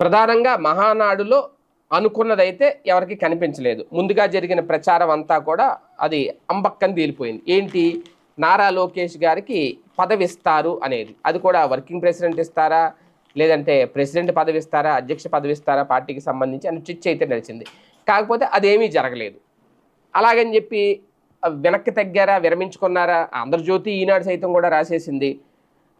ప్రధానంగా మహానాడులో అనుకున్నదైతే ఎవరికి కనిపించలేదు. ముందుగా జరిగిన ప్రచారం అంతా కూడా అది అంబక్కని తేలిపోయింది. ఏంటి? నారా లోకేష్ గారికి పదవి ఇస్తారు అనేది. అది కూడా వర్కింగ్ ప్రెసిడెంట్ ఇస్తారా? లేదంటే ప్రెసిడెంట్ పదవి ఇస్తారా అధ్యక్ష పదవి ఇస్తారా పార్టీకి సంబంధించి అని చిచ్చు అయితే నడిచింది. కాకపోతే అదేమీ జరగలేదు. అలాగని చెప్పి వెనక్కి తగ్గారా? విరమించుకున్నారా? ఆంధ్రజ్యోతి ఈనాడు సైతం కూడా రాసేసింది.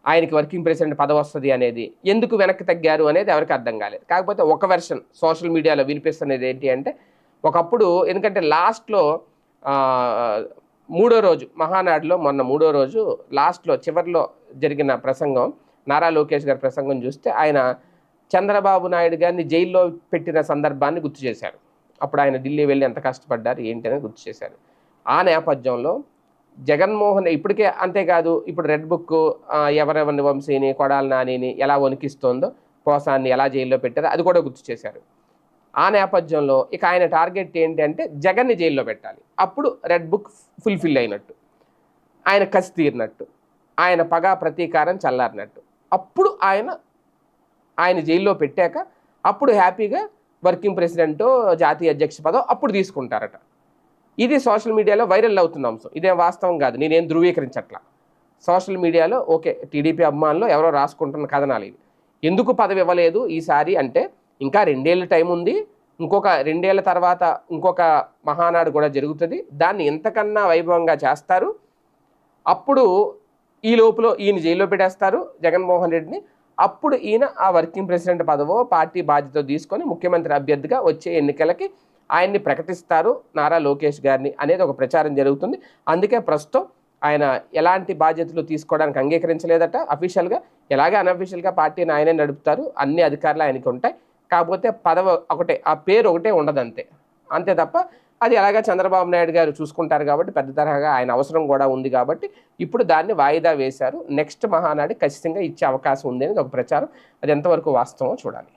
ఆయనకి వర్కింగ్ ప్రెసిడెంట్ పదవి వస్తుంది అనేది ఎందుకు వెనక్కి తగ్గారు అనేది ఎవరికి అర్థం కాలేదు. కాకపోతే ఒక వెర్షన్ సోషల్ మీడియాలో వినిపిస్తున్నది ఏంటి అంటే ఒకప్పుడు ఎందుకంటే లాస్ట్లో మూడో రోజు మహానాడులో మొన్న మూడో రోజు లాస్ట్లో చివరిలో జరిగిన ప్రసంగం నారా లోకేష్ గారి ప్రసంగం చూస్తే ఆయన చంద్రబాబు నాయుడు గారిని జైల్లో పెట్టిన సందర్భాన్ని గుర్తు చేశారు. అప్పుడు ఆయన ఢిల్లీ వెళ్ళి ఎంత కష్టపడ్డారు ఏంటి అనేది గుర్తు చేశారు. ఆ నేపథ్యంలో జగన్మోహన్ ఇప్పటికే అంతేకాదు ఇప్పుడు రెడ్ బుక్ ఎవరెవరి ఎవరెవరిని వంశీని కొడాల నానిని ఎలా వణికిస్తోందో పోసాన్ని ఎలా జైల్లో పెట్టారో అది కూడా గుర్తు చేశారు. ఆ నేపథ్యంలో ఇక ఆయన టార్గెట్ ఏంటి అంటే జగన్ని జైల్లో పెట్టాలి. అప్పుడు రెడ్ బుక్ ఫుల్ఫిల్ అయినట్టు. ఆయన కసి తీరినట్టు. ఆయన పగ ప్రతీకారం చల్లారినట్టు. అప్పుడు ఆయన ఆయన జైల్లో పెట్టాక అప్పుడు హ్యాపీగా వర్కింగ్ ప్రెసిడెంటో జాతీయ అధ్యక్ష పదో అప్పుడు తీసుకుంటారట. ఇది సోషల్ మీడియాలో వైరల్ అవుతున్న అంశం. ఇదేం వాస్తవం కాదు. నేనేం ధృవీకరించట్లా. సోషల్ మీడియాలో ఓకే టీడీపీ అభిమానులు ఎవరో రాసుకుంటున్న కథనాలు ఇవి. ఎందుకు పదవి ఇవ్వలేదు ఈసారి అంటే ఇంకా రెండేళ్ళ టైం ఉంది. ఇంకొక రెండేళ్ళ తర్వాత ఇంకొక మహానాడు కూడా జరుగుతుంది. దాన్ని ఎంతకన్నా వైభవంగా చేస్తారు. అప్పుడు ఈ లోపల ఈయన జైల్లో పెట్టేస్తారు జగన్మోహన్ రెడ్డిని. అప్పుడు ఈయన ఆ వర్కింగ్ ప్రెసిడెంట్ పదవో పార్టీ బాధ్యత తీసుకొని ముఖ్యమంత్రి అభ్యర్థిగా వచ్చే ఎన్నికలకి ఆయన్ని ప్రకటిస్తారు నారా లోకేష్ గారిని అనేది ఒక ప్రచారం జరుగుతుంది. అందుకే ప్రస్తుతం ఆయన ఎలాంటి బాధ్యతలు తీసుకోవడానికి అంగీకరించలేదట. అఫీషియల్గా ఎలాగే అన్అఫీషియల్గా పార్టీని ఆయనే నడుపుతారు. అన్ని అధికారులు ఆయనకి ఉంటాయి. కాకపోతే పదవ ఒకటే ఆ పేరు ఒకటే ఉండదు అంతే అంతే తప్ప అది ఎలాగా చంద్రబాబు నాయుడు గారు చూసుకుంటారు కాబట్టి పెద్ద తరహాగా ఆయన అవసరం కూడా ఉంది కాబట్టి ఇప్పుడు దాన్ని వాయిదా వేశారు. నెక్స్ట్ మహానాడు ఖచ్చితంగా ఇచ్చే అవకాశం ఉంది అనేది ఒక ప్రచారం. అది ఎంతవరకు వాస్తవమో చూడాలి.